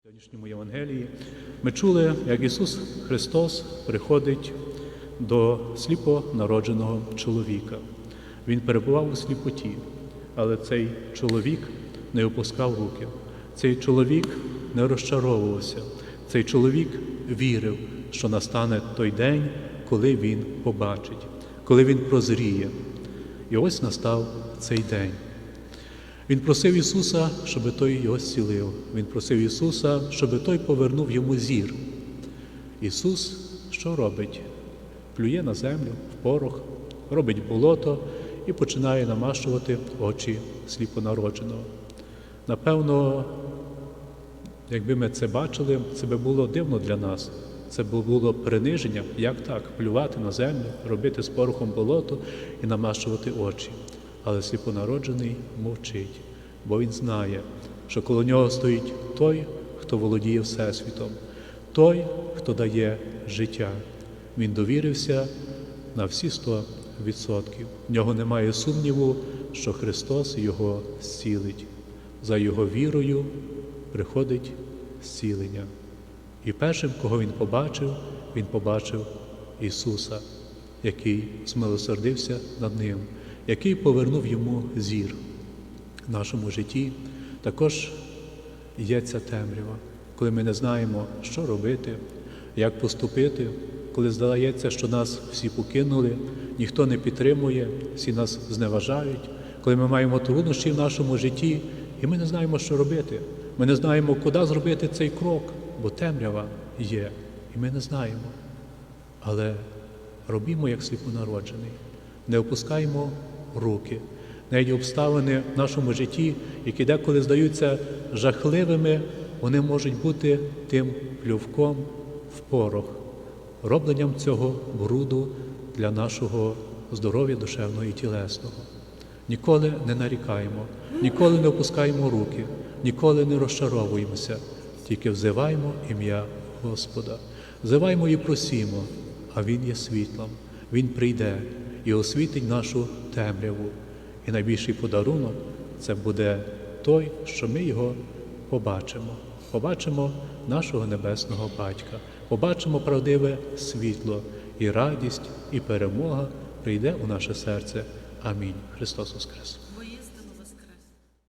В сьогоднішньому Євангелії ми чули, як Ісус Христос приходить до сліпо народженого чоловіка. Він перебував у сліпоті, але цей чоловік не опускав руки. Цей чоловік не розчаровувався. Цей чоловік вірив, що настане той день, коли він побачить, коли він прозріє. І ось настав цей день. Він просив Ісуса, щоб той його зцілив. Він просив Ісуса, щоб той повернув йому зір. Ісус що робить? Плює на землю, в порох, робить болото і починає намащувати очі сліпонародженого. Напевно, якби ми це бачили, це би було дивно для нас. Це було приниження, як так, плювати на землю, робити з порохом болото і намащувати очі. Але сліпонароджений мовчить, бо він знає, що коло нього стоїть той, хто володіє Всесвітом, той, хто дає життя. Він довірився на всі 100%. В нього немає сумніву, що Христос його зцілить. За його вірою приходить зцілення. І першим, кого він побачив, він побачив Ісуса, який змилосердився над ним, який повернув йому зір. В нашому житті також є ця темрява, коли ми не знаємо, що робити, як поступити, коли здається, що нас всі покинули, ніхто не підтримує, всі нас зневажають, коли ми маємо труднощі в нашому житті, і ми не знаємо, що робити. Ми не знаємо, куди зробити цей крок, бо темрява є, і ми не знаємо. Але робімо, як сліпонароджений, не опускаємо руки. Навіть обставини в нашому житті, які деколи здаються жахливими, вони можуть бути тим плювком в порох, робленням цього бруду для нашого здоров'я душевного і тілесного. Ніколи не нарікаємо, ніколи не опускаємо руки, ніколи не розчаровуємося, тільки взиваємо ім'я Господа, взиваємо і просімо, а Він є світлом, Він прийде і освітить нашу темряву. І найбільший подарунок це буде той, що ми його побачимо. Побачимо нашого небесного батька, побачимо правдиве світло, і радість, і перемога прийде у наше серце. Амінь. Христос Воскрес!